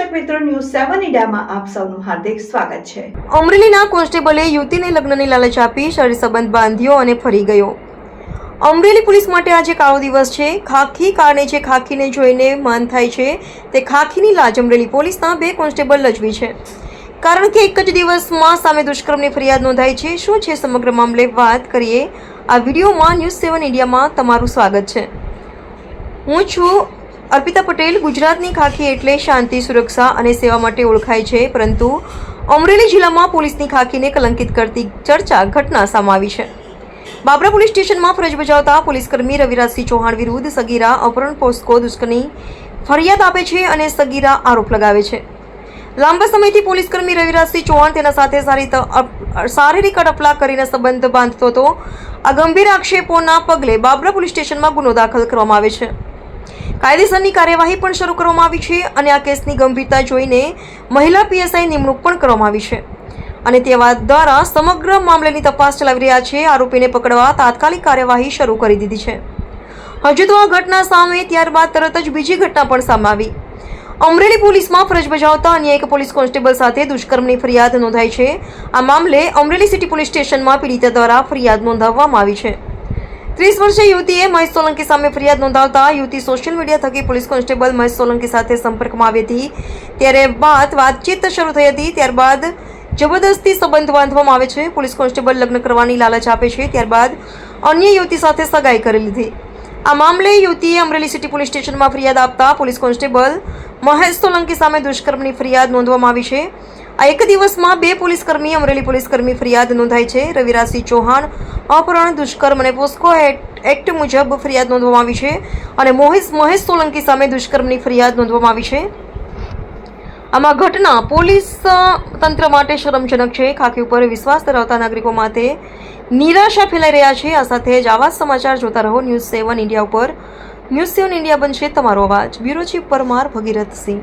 મિત્રો ન્યૂઝ સેવન ઇન્ડિયામાં આપ સૌનું હાર્દિક સ્વાગત છે. અમરેલીના કોન્સ્ટેબલે યુવતીને લગ્નની લાલચ આપી શરીર સંબંધ બાંધ્યો અને ફરી ગયો. અમરેલી પોલીસ માટે આજે કાળો દિવસ છે. ખાખી કારણે જે ખાખીને જોઈને માન થાય છે, તે ખાખીની લાજ અમરેલી પોલીસના બે કોન્સ્ટેબલ લજવી છે. કારણ કે એક જ દિવસમાં સામે દુષ્કર્મની ફરિયાદ નોંધાઈ છે. શું છે સમગ્ર મામલે વાત કરીએ આ વિડીયોમાં ન્યૂઝ સેવન ઇન્ડિયામાં તમારું સ્વાગત છે. હું છું અર્પિતા પટેલ ગુજરાતની ખાખી એટલે શાંતિ, સુરક્ષા અને સેવા માટે ઓળખાય છે, પરંતુ અમરેલી જિલ્લામાં પોલીસની ખાખીને કલંકિત કરતી ચર્ચા ઘટના સમાવી છે. બાબરા પોલીસ સ્ટેશનમાં ફરજ બજાવતા પોલીસકર્મી રવિરાજસિંહ ચૌહાણ વિરુદ્ધ સગીરા અપહરણ પોસ્કો દુષ્કની ફરિયાદ આપે છે અને સગીરા આરોપ લગાવે છે. લાંબા સમયથી પોલીસકર્મી રવિરાજસિંહ ચૌહાણ તેના સાથે સારી શારીરિક અડપલા કરીને સંબંધ બાંધતો હતો. આ ગંભીર આક્ષેપોના પગલે બાબરા પોલીસ સ્ટેશનમાં ગુનો દાખલ કરવામાં આવે છે. કાયદેસરની કાર્યવાહી પણ શરૂ કરવામાં આવી છે અને આ કેસની ગંભીરતા જોઈને મહિલા પીએસઆઈ નિમણૂક પણ કરવામાં આવી છે. અને તેવા દ્વારા સમગ્ર મામલેની તપાસ ચલાવી રહ્યા છે. આરોપીને પકડવા તાત્કાલિક કાર્યવાહી શરૂ કરી દીધી છે. હજુ તો આ ઘટના સામે ત્યારબાદ તરત જ બીજી ઘટના પણ સામે આવી. અમરેલી પોલીસમાં ફરજ બજાવતા અન્ય એક પોલીસ કોન્સ્ટેબલ સાથે દુષ્કર્મની ફરિયાદ નોંધાઈ છે. આ મામલે અમરેલી સિટી પોલીસ સ્ટેશનમાં પીડિતા દ્વારા ફરિયાદ નોંધાવવામાં આવી છે. ત્રીસ વર્ષીય યુવતીએ મહેશ સોલંકી સામે ફરિયાદ નોંધાવતા યુવતી સોશિયલ મીડિયા થકી પોલીસ કોન્સ્ટેબલ મહેશ સોલંકી સાથે સંપર્કમાં આવી હતી. ત્યારે બાદ વાતચીત શરૂ થઈ હતી. ત્યારબાદ જબરદસ્તી સંબંધ બાંધવામાં આવે છે. પોલીસ કોન્સ્ટેબલ લગ્ન કરવાની લાલચ આપે છે. ત્યારબાદ અન્ય યુવતી સાથે સગાઈ કરી લીધી. આ મામલે યુવતીએ અમરેલી સિટી પોલીસ સ્ટેશનમાં ફરિયાદ આપતા પોલીસ કોન્સ્ટેબલ મહેશ સોલંકી સામે દુષ્કર્મની ફરિયાદ નોંધવામાં આવી છે. આ એક દિવસમાં બે પોલીસકર્મી, અમરેલી પોલીસકર્મી ફરિયાદ નોંધાઈ છે. રવિરાજસિંહ ચૌહાણ અપહરણ, દુષ્કર્મ અને પોસ્કો એક્ટ મુજબ ફરિયાદ નોંધવામાં આવી છે અને મોહિશ મહેશ સોલંકી સામે દુષ્કર્મની ફરિયાદ નોંધવામાં આવી છે. આમાં ઘટના પોલીસ તંત્ર માટે શરમજનક છે. ખાકી ઉપર વિશ્વાસ ધરાવતા નાગરિકો માટે નિરાશા ફેલાઈ રહ્યા છે. આ સાથે જ આવા સમાચાર જોતા રહો ન્યૂઝ સેવન ઇન્ડિયા ઉપર. ન્યૂઝ સેવન ઇન્ડિયા બનશે તમારો અવાજ. Bureau chief Parmar Bhagirathsinh